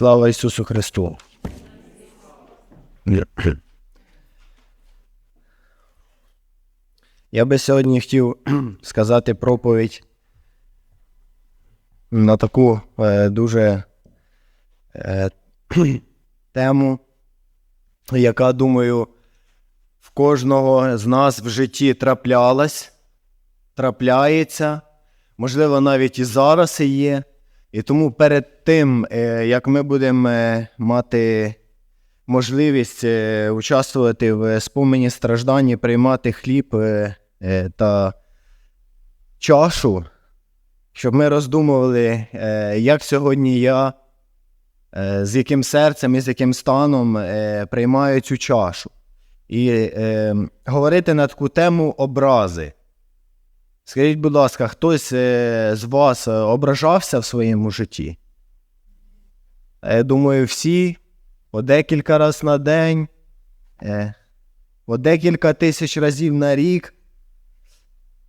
Слава Ісусу Христу! Я би сьогодні хотів сказати проповідь на таку е, дуже е, тему, яка, думаю, в кожного з нас в житті траплялась, трапляється, можливо, навіть і зараз і є. І тому перед тим, е, як ми будемо е, мати можливість е, участвувати в спомені страждань, приймати хліб та чашу, щоб ми роздумували, як сьогодні я, з яким серцем і з яким станом приймаю цю чашу. І говорити на таку тему образи. Скажіть, будь ласка, хтось з вас ображався в своєму житті? Я думаю, всі по декілька разів на день, е, по декілька тисяч разів на рік.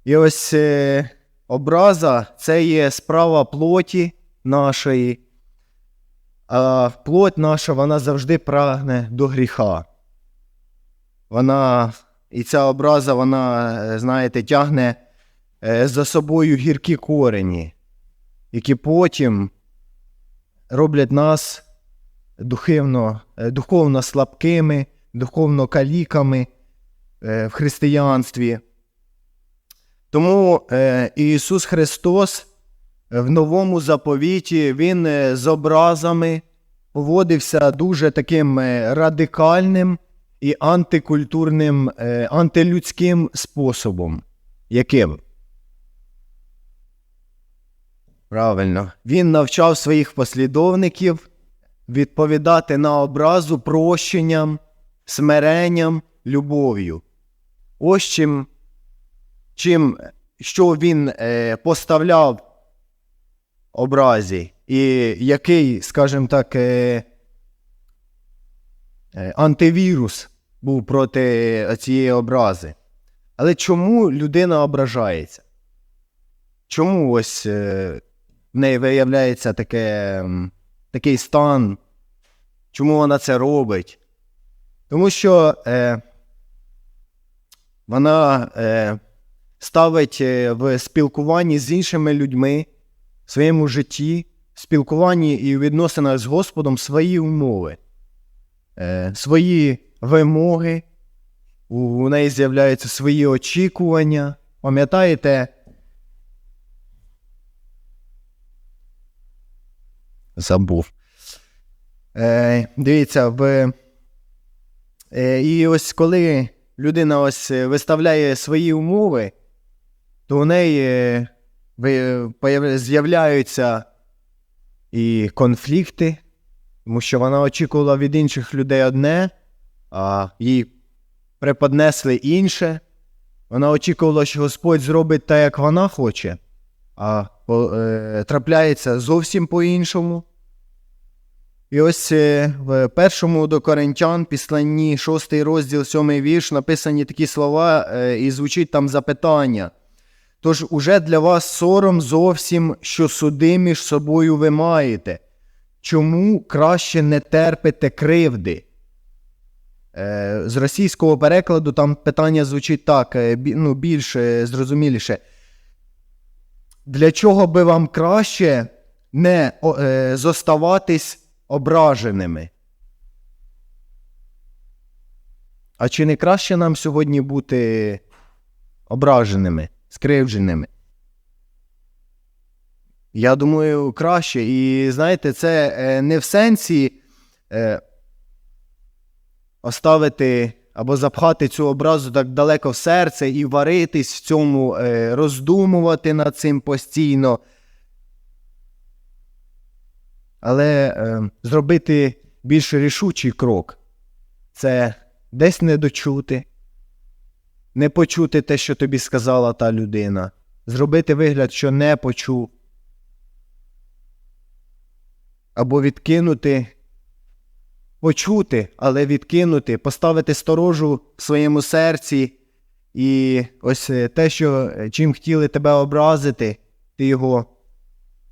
І ось е, образа це є справа плоті нашої. А плоть наша вона завжди прагне до гріха. Вона, і ця образа, вона, е, знаєте, тягне е, за собою гіркі корені, які потім роблять нас духовно, е, духовно слабкими, духовно каліками е, в християнстві. Тому е, Ісус Христос в новому заповіті Він з образами поводився дуже таким радикальним і антикультурним, антилюдським способом. Яким? Правильно. Він навчав своїх послідовників відповідати на образу прощенням, смиренням, любов'ю. Ось чим, чим що він е, поставляв образі, і який, скажімо так, е, е, антивірус був проти цієї образи. Але чому людина ображається? Чому ось е, в неї виявляється таке, такий стан? Чому вона це робить? Тому що е, вона е, ставить е, в спілкуванні з іншими людьми в своєму житті, в спілкуванні і в відносинах з Господом свої умови, е, свої вимоги, у, у неї з'являються свої очікування. Пам'ятаєте? Забув. Е, дивіться, в, е, і ось коли людина ось виставляє свої умови, то у неї е, з'являються і конфлікти, тому що вона очікувала від інших людей одне, а їй преподнесли інше. Вона очікувала, що Господь зробить так, як вона хоче, а е, трапляється зовсім по-іншому. І ось е, в першому до Коринтян, післанні 6 розділ, 7 вірш, написані такі слова, е, і звучить там запитання. Тож уже для вас сором зовсім, що суди між собою ви маєте. Чому краще не терпите кривди? З російського перекладу там питання звучить так, ну, більш зрозуміліше. Для чого би вам краще не е, зоставатись ображеними? А чи не краще нам сьогодні бути ображеними, скривдженими? Я думаю, краще. І знаєте, це е, не в сенсі е, оставити або запхати цю образу так далеко в серце і варитись в цьому, е, роздумувати над цим постійно. Але е, зробити більш рішучий крок це десь не дочути, не почути те, що тобі сказала та людина, зробити вигляд, що не почув, або відкинути, почути, але відкинути, поставити сторожу в своєму серці, і ось е, те, що е, чим хотіли тебе образити, ти його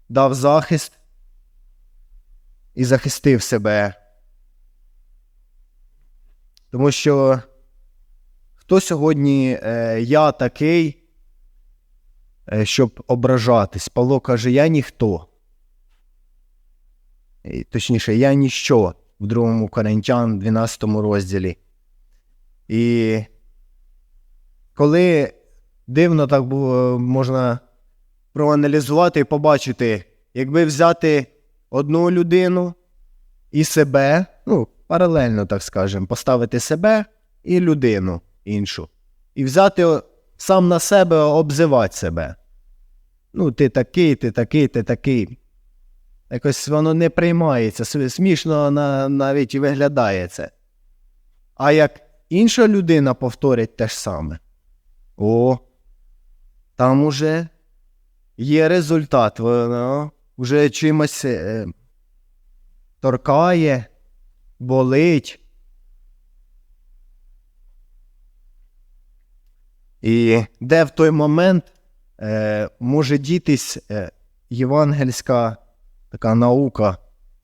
дав захист, і захистив себе. Тому що хто сьогодні е, я такий, е, щоб ображатись? Павло каже, я ніхто. І, Точніше, я ніщо в 2 Коринтян 12 розділі. І коли дивно так було, можна проаналізувати і побачити, якби взяти одну людину і себе, ну, паралельно, так скажемо, поставити себе і людину іншу. І взяти сам на себе обзивати себе. Ну, ти такий, ти такий, ти такий. Якось воно не приймається. Смішно навіть і виглядає це. А як інша людина повторить те ж саме, о, там уже є результат, воно вже чимось е, торкає, болить. І де в той момент е, може дітись е, євангельська така наука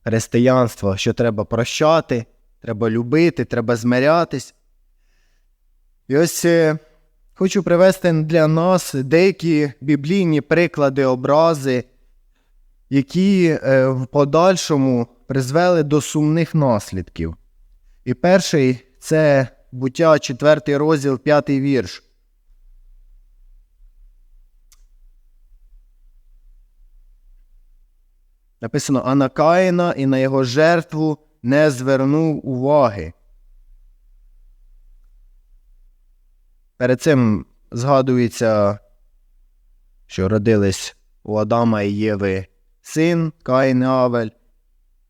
християнства, що треба прощати, треба любити, треба змирятись. І ось е, хочу привести для нас деякі біблійні приклади, образи, які е, в подальшому призвели до сумних наслідків. І перший це буття 4 розділ, 5 вірш. Написано: а на Каїна і на його жертву не звернув уваги. Перед цим згадується, що родились у Адама і Єви син Каїн і Авель.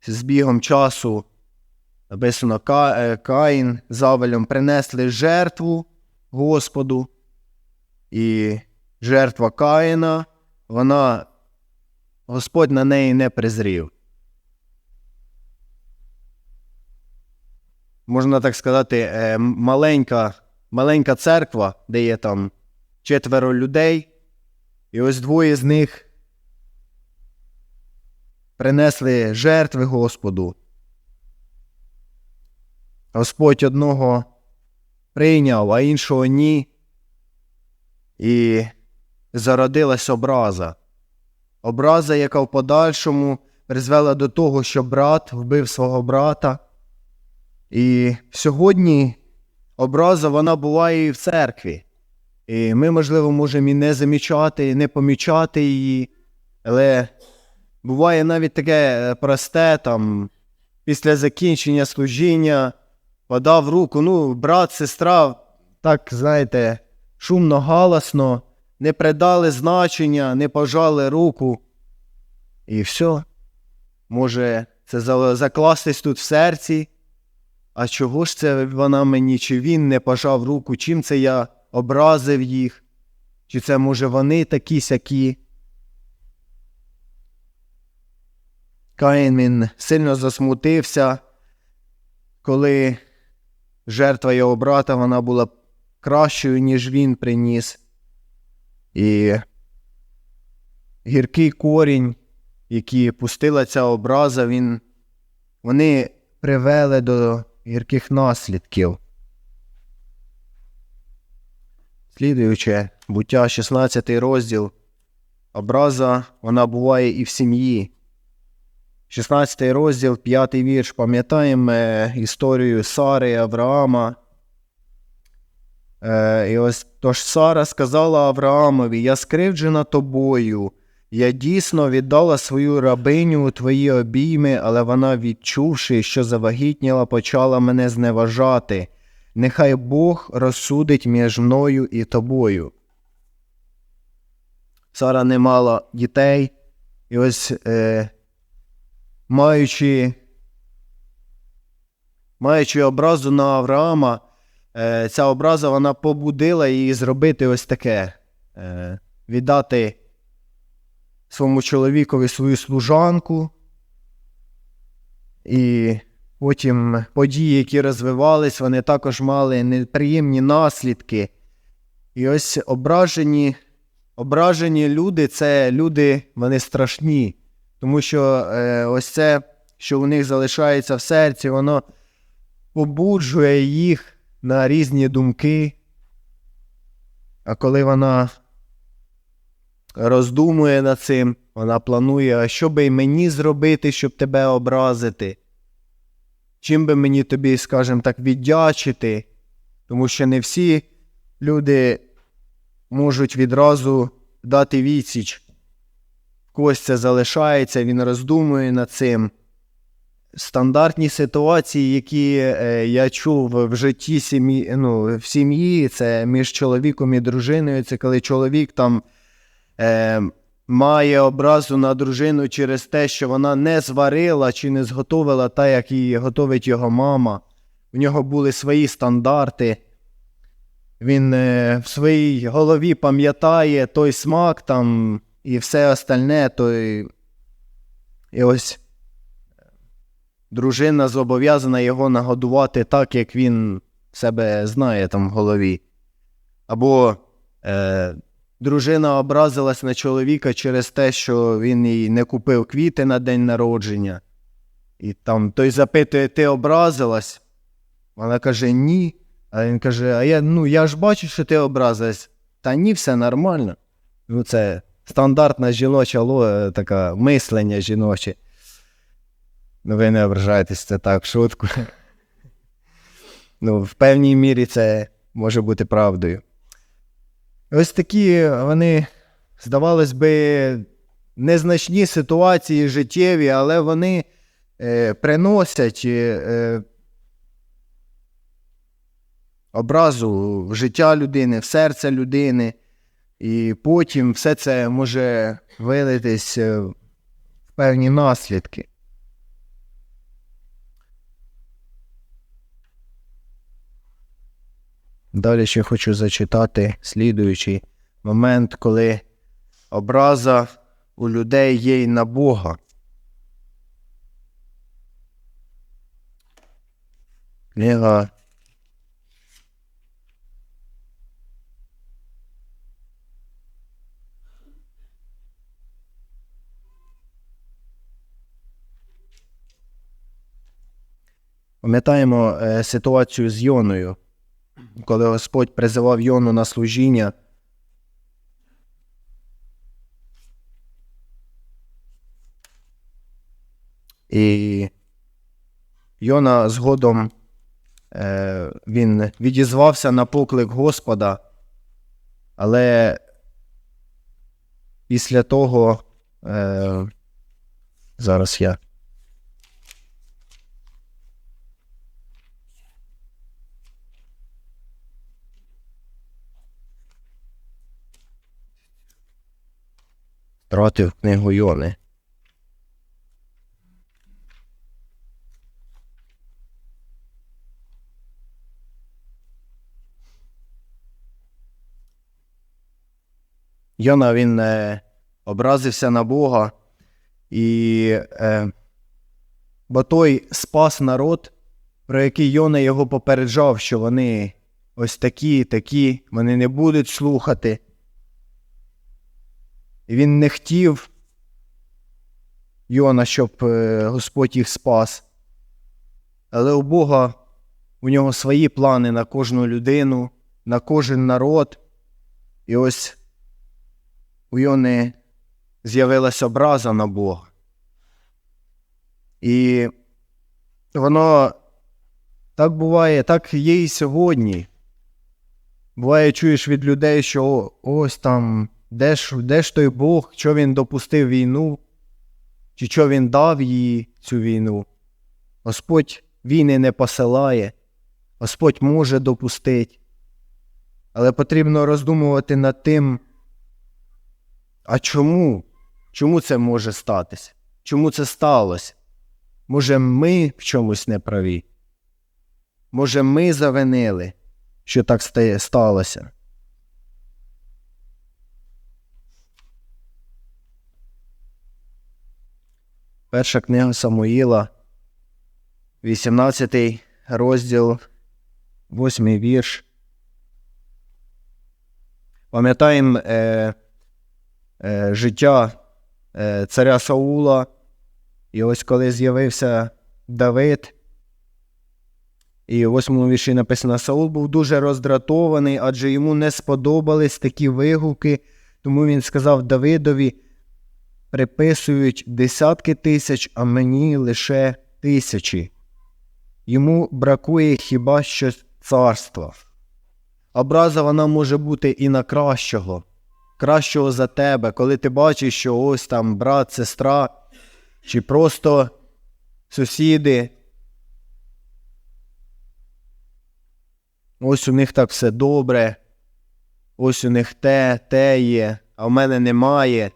З бігом часу написано е, Каїн з Авелем принесли жертву Господу, і жертва Каїна, вона Господь на неї не презрів. Можна так сказати, е, маленька, маленька церква, де є там четверо людей, і ось двоє з них принесли жертви Господу. Господь одного прийняв, а іншого ні. І зародилась образа образа, яка в подальшому призвела до того, що брат вбив свого брата. І сьогодні образа вона буває і в церкві. І ми, можливо, можемо і не замічати, і не помічати її, але буває навіть таке е, просте, там, після закінчення служіння подав руку, ну, брат, сестра, так, знаєте, шумно, галасно, не придали значення, не пожали руку. І все. Може, це закластись тут в серці. А чого ж це вона мені, чи він не пожав руку, чим це я образив їх? Чи це, може, вони такі сякі? Каїн він сильно засмутився, коли жертва його брата вона була кращою, ніж він приніс. І гіркий корінь, який пустила ця образа, він, вони привели до гірких наслідків. Слідуюче, буття 16 розділ. Образа вона буває і в сім'ї. 16 розділ, 5 вірш. Пам'ятаємо е, історію Сари і Авраама. Е, і ось тож Сара сказала Авраамові: Я скривджена тобою. Я дійсно віддала свою рабиню у твої обійми, але вона, відчувши, що завагітніла, почала мене зневажати. Нехай Бог розсудить між мною і тобою. Сара не мала дітей, і ось е, маючи, маючи образу на Авраама, ця образа вона побудила її зробити ось таке: е, віддати своєму чоловікові свою служанку. І потім події, які розвивались, вони також мали неприємні наслідки. І ось ображені, ображені люди це люди, вони страшні. Тому що е, ось це що у них залишається в серці, воно побуджує їх на різні думки. А коли вона роздумує над цим, вона планує, а що би мені зробити, щоб тебе образити? Чим би мені тобі, скажімо так, віддячити? Тому що не всі люди можуть відразу дати відсіч. Когось це залишається, він роздумує над цим. Стандартні ситуації, які е, я чув в житті сім'ї, ну, в сім'ї, це між чоловіком і дружиною. Це коли чоловік там е, має образу на дружину через те, що вона не зварила чи не зготовила так, як її готовить його мама. У нього були свої стандарти. Він е, в своїй голові пам'ятає той смак там і все остальне, той. І ось дружина зобов'язана його нагодувати так, як він себе знає там в голові. Або е, дружина образилась на чоловіка через те, що він їй не купив квіти на день народження. І там той запитує, ти образилась? Вона каже, ні. А він каже: А я ну, я ж бачу, що ти образилась. Та ні, все нормально. Ну, це стандартна жіноча ло, така мислення жіноче. Ну, ви не ображаєтесь, це так, шутку. Ну, в певній мірі це може бути правдою. Ось такі вони, здавалось би, незначні ситуації життєві, але вони е, приносять е, образу в життя людини, в серце людини, і потім все це може вилитись е, в певні наслідки. Далі ще хочу зачитати слідуючий момент, коли образа у людей є й на Бога. Книга Пам'ятаємо е, ситуацію з Йоною, коли Господь призивав Йону на служіння. І Йона згодом е, він відізвався на поклик Господа, але після того е, зараз я. Втратив книгу Йони. Йона він е, образився на Бога, і, е, бо той спас народ, про який Йона його попереджав, що вони ось такі, такі, вони не будуть слухати. Він не хотів Йона, щоб е, Господь їх спас. Але у Бога у нього свої плани на кожну людину, на кожен народ. І ось у Йони з'явилася образа на Бога. І воно так буває, так є і сьогодні. Буває, чуєш від людей, що ось там, де ж де ж той Бог, що він допустив війну, чи що він дав їй цю війну. Господь війни не посилає, Господь може допустити. Але потрібно роздумувати над тим, а чому? Чому це може статися? Чому це сталося? Може, ми в чомусь не праві? Може, ми завинили, що так сталося? Перша книга Самуїла, 18 розділ, 8 вірш. Пам'ятаємо е, е, життя е, царя Саула, І ось коли з'явився Давид, і в восьмому вірші написано: Саул був дуже роздратований, адже йому не сподобались такі вигуки, тому він сказав Давидові: приписують десятки тисяч, а мені лише тисячі. Йому бракує хіба що царства. Образа вона може бути і на кращого, кращого за тебе, коли ти бачиш, що ось там брат, сестра, чи просто сусіди. Ось у них так все добре, ось у них те, те є, а в мене немає.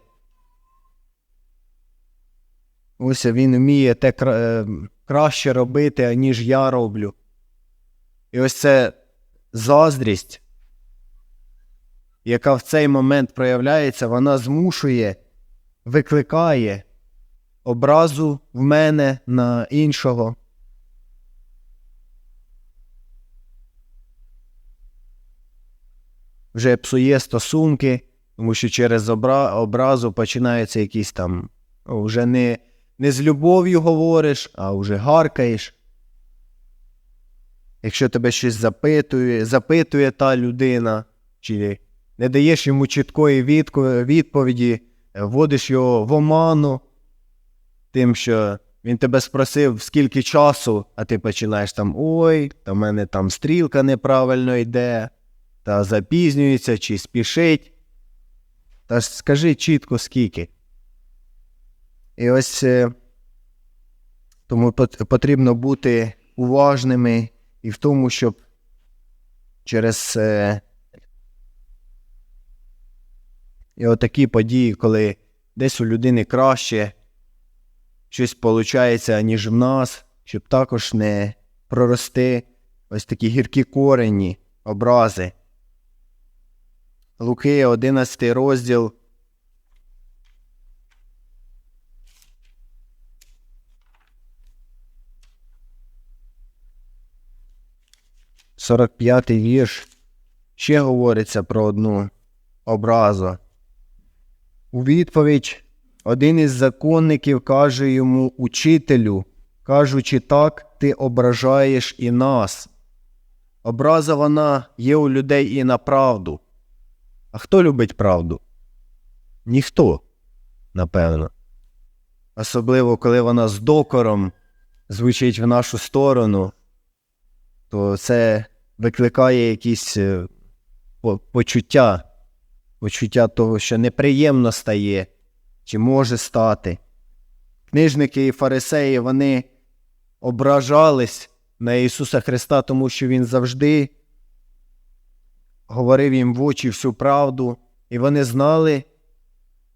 Ось він вміє те е, краще робити, ніж я роблю. І ось це заздрість, яка в цей момент проявляється, вона змушує, викликає образу в мене на іншого. Вже псує стосунки, тому що через образу починаються якісь там. Вже не, не з любов'ю говориш, а вже гаркаєш. Якщо тебе щось запитує, запитує та людина, чи не даєш йому чіткої відповіді, вводиш його в оману, тим, що він тебе спросив, скільки часу, а ти починаєш там ой, та в мене там стрілка неправильно йде, та запізнюється чи спішить. Та скажи чітко скільки. І ось е, тому потрібно бути уважними і в тому, щоб через е, і отакі події, коли десь у людини краще щось виходить, ніж в нас, щоб також не прорости ось такі гіркі корені, образи. Луки, 11 розділ. Сорок п'ятий вірш. Ще говориться про одну образу. У відповідь один із законників каже йому учителю, кажучи так, ти ображаєш і нас. Образа вона є у людей і на правду. А хто любить правду? Ніхто, напевно. Особливо, коли вона з докором звучить в нашу сторону, то це викликає якісь е, почуття, почуття того, що неприємно стає, чи може стати. Книжники і фарисеї вони ображались на Ісуса Христа, тому що Він завжди говорив їм в очі всю правду, і вони знали,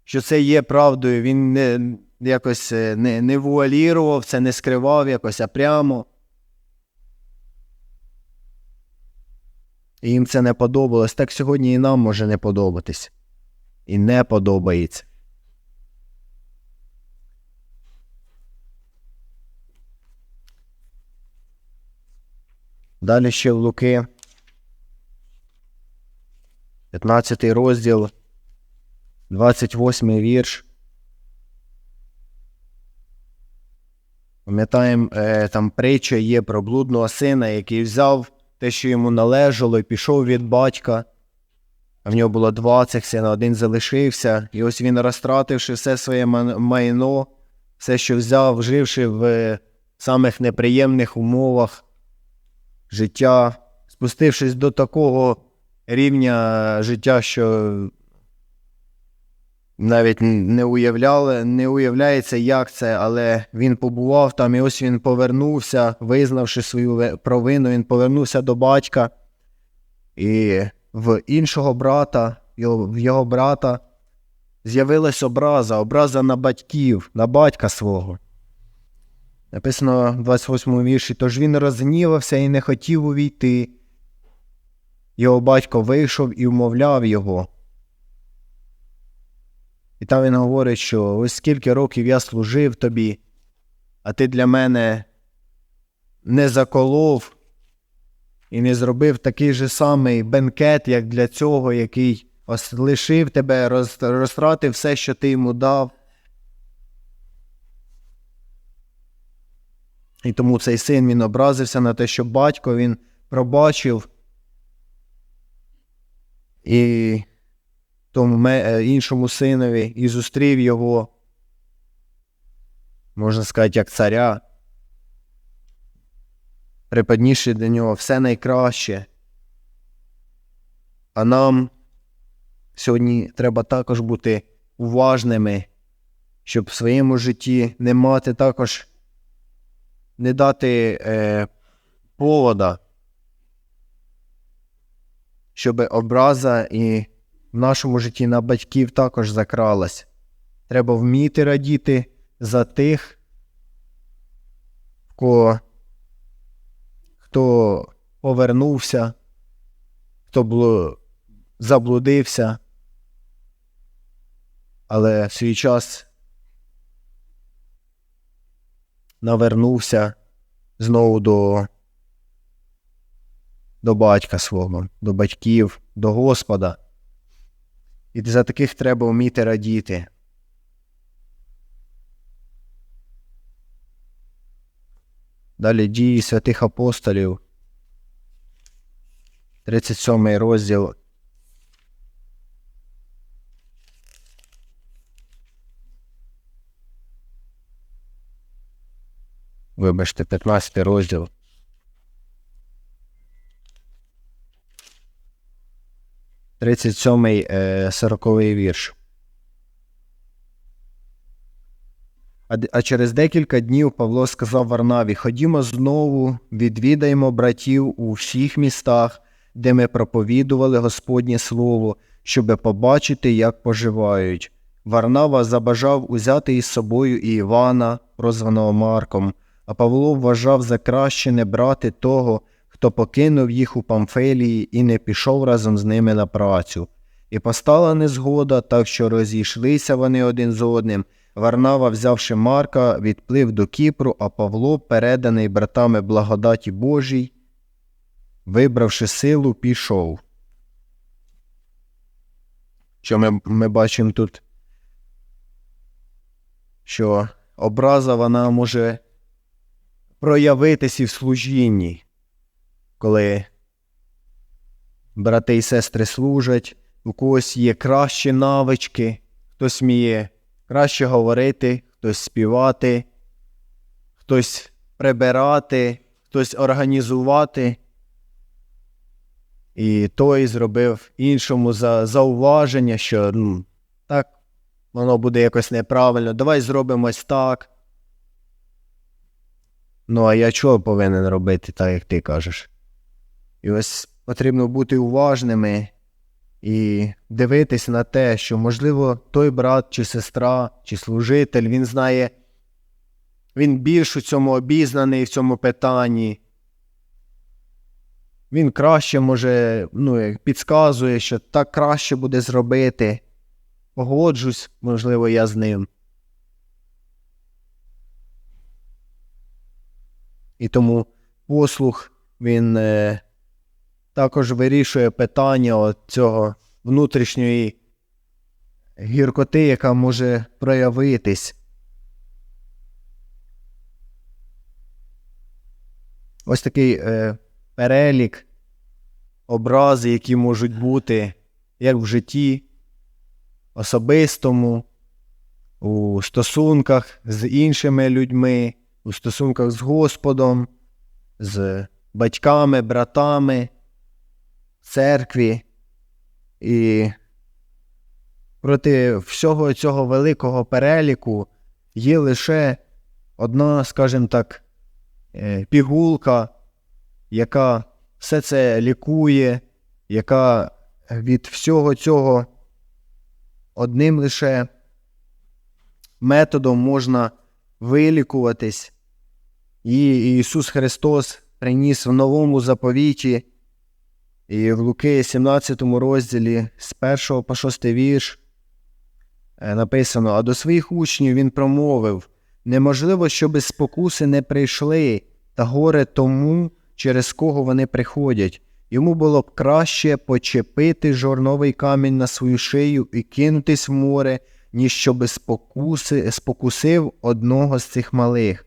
що це є правдою. Він не, якось е, не, не вуалірував, це не скривав якось, а прямо. І їм це не подобалось. Так сьогодні і нам може не подобатись. І не подобається. Далі ще в Луки. 15 розділ, 28 вірш. Пам'ятаємо, е, там притча є про блудного сина, який взяв те, що йому належало, і пішов від батька. А в нього було два цих сина, один залишився. І ось він, розтративши все своє майно, все, що взяв, живши в е, самих неприємних умовах життя, спустившись до такого рівня життя, що навіть не уявляли, не уявляється, як це, але він побував там, і ось він повернувся, визнавши свою провину, він повернувся до батька. І в іншого брата, в його брата, з'явилась образа, образа на батьків, на батька свого. Написано в 28 вірші, тож він розгнівався і не хотів увійти. Його батько вийшов і вмовляв його. І там він говорить, що ось скільки років я служив тобі, а ти для мене не заколов і не зробив такий же самий бенкет, як для цього, який ос- лишив тебе, роз- розтратив все, що ти йому дав. І тому цей син він образився на те, що батько він пробачив і тому е, іншому синові і зустрів його, можна сказати, як царя, приподнісши до нього все найкраще. А нам сьогодні треба також бути уважними, щоб в своєму житті не мати також, не дати е, повода, щоб образа і в нашому житті на батьків також закралась. Треба вміти радіти за тих, кого, хто повернувся, хто блу- заблудився, але в свій час навернувся знову до, до батька свого, до батьків, до Господа. І за таких треба вміти радіти. Далі дії святих апостолів. 37 розділ. Вибачте, 15 розділ. Тридцять сьомий е, сороковий вірш. А через декілька днів Павло сказав Варнаві: Ходімо знову, відвідаємо братів у всіх містах, де ми проповідували Господнє Слово, щоби побачити, як поживають. Варнава забажав узяти із собою і Івана, прозваного Марком, а Павло вважав за краще не брати того, хто покинув їх у Памфелії і не пішов разом з ними на працю. І постала незгода, так що розійшлися вони один з одним. Варнава, взявши Марка, відплив до Кіпру, а Павло, переданий братами благодаті Божій, вибравши силу, пішов. Що ми, ми бачимо тут? Що образа вона може проявитися і в служінні, коли брати і сестри служать, у когось є кращі навички, хтось вміє краще говорити, хтось співати, хтось прибирати, хтось організувати. І той зробив іншому за, зауваження, що ну, так, воно буде якось неправильно, давай зробимо ось так. Ну, а я чого повинен робити так, як ти кажеш? І ось потрібно бути уважними і дивитися на те, що, можливо, той брат чи сестра, чи служитель, він знає, він більш у цьому обізнаний в цьому питанні. Він краще може, ну, підказує, що так краще буде зробити. Погоджусь, можливо, я з ним. І тому послух він е, також вирішує питання цього внутрішньої гіркоти, яка може проявитись. Ось такий е, перелік образи, які можуть бути як в житті, особистому, у стосунках з іншими людьми, у стосунках з Господом, з батьками, братами, церкві. І проти всього цього великого переліку є лише одна, скажімо так, е, пігулка, яка все це лікує, яка від всього цього одним лише методом можна вилікуватись. І Ісус Христос приніс в новому заповіті і в Луки 17 розділі з 1 по 6 вірш е, написано: А до своїх учнів він промовив: неможливо, щоби спокуси не прийшли, та горе тому, через кого вони приходять. Йому було б краще почепити жорновий камінь на свою шию і кинутись в море, ніж щоби спокуси, спокусив одного з цих малих.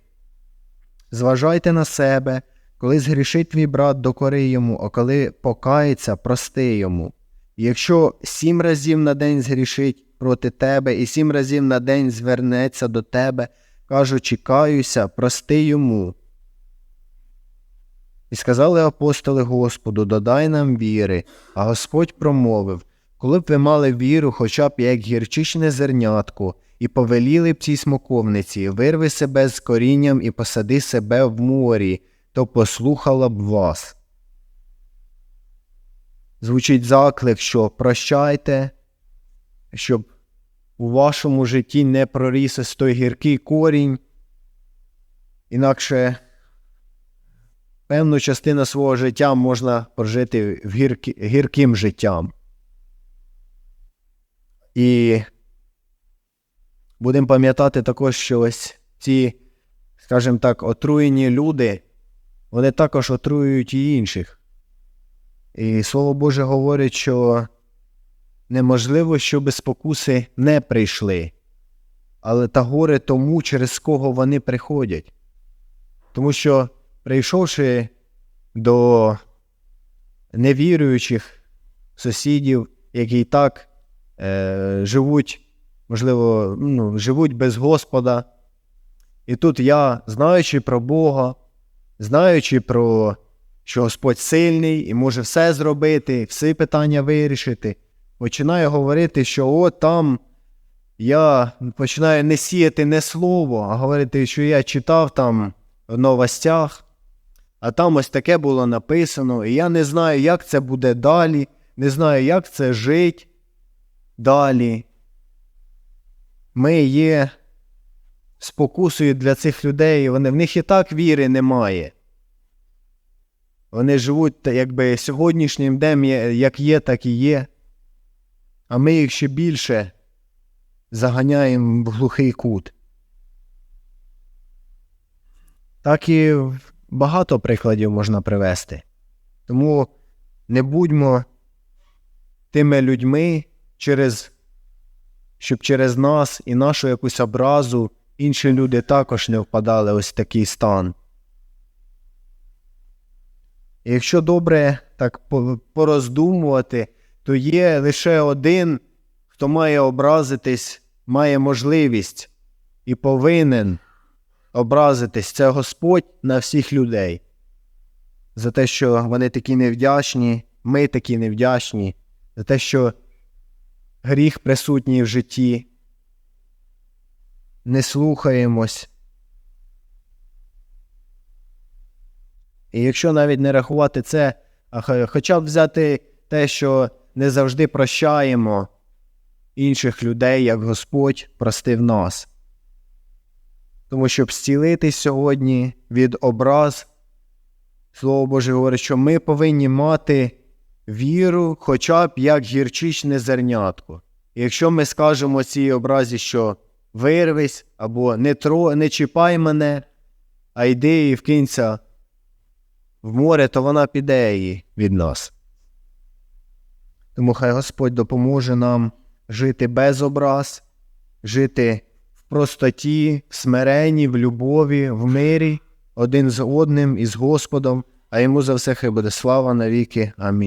Зважайте на себе, коли згрішить твій брат, докори йому, а коли покається, прости йому. Якщо сім разів на день згрішить проти тебе, і сім разів на день звернеться до тебе, кажучи, каюся, прости йому. І сказали апостоли Господу, додай нам віри, а Господь промовив, коли б ви мали віру, хоча б як гірчичне зернятко, і повеліли б цій смоковниці, вирви себе з корінням і посади себе в морі, то послухала б вас. Звучить заклик, що прощайте, щоб у вашому житті не проріс той гіркий корінь, інакше певну частину свого життя можна прожити в гірки, гірким життям. І будемо пам'ятати також, що ось ці, скажімо так, отруєні люди, вони також отруюють і інших. І Слово Боже говорить, що неможливо, щоб спокуси не прийшли, але та горе тому, через кого вони приходять. Тому що, прийшовши до невіруючих сусідів, які і так е, живуть, можливо, ну, живуть без Господа, і тут я, знаючи про Бога, знаючи про що Господь сильний і може все зробити, всі питання вирішити, починаю говорити, що от там я починаю не сіяти не слово, а говорити, що я читав там в новостях, а там ось таке було написано, і я не знаю, як це буде далі, не знаю, як це жить далі. Ми є спокусою для цих людей, вони, в них і так віри немає. Вони живуть якби сьогоднішнім днем, як є, так і є. А ми їх ще більше заганяємо в глухий кут. Так і багато прикладів можна привести. Тому не будьмо тими людьми, через, щоб через нас і нашу якусь образу інші люди також не впадали ось в такий стан. І якщо добре так пороздумувати, то є лише один, хто має образитись, має можливість і повинен образитись. Це Господь на всіх людей. За те, що вони такі невдячні, ми такі невдячні, за те, що гріх присутній в житті, не слухаємось. І якщо навіть не рахувати це, а хоча б взяти те, що не завжди прощаємо інших людей, як Господь простив нас. Тому щоб зцілитись сьогодні від образ, Слово Боже говорить, що ми повинні мати віру, хоча б як гірчичне зернятко. І якщо ми скажемо цій образі, що вирвись або не, тро, не чіпай мене, а йди і вкинься в море, то вона піде її від нас. Тому хай Господь допоможе нам жити без образ, жити в простоті, в смиренні, в любові, в мирі, один з одним і з Господом, а йому за все хай буде слава навіки. Амінь.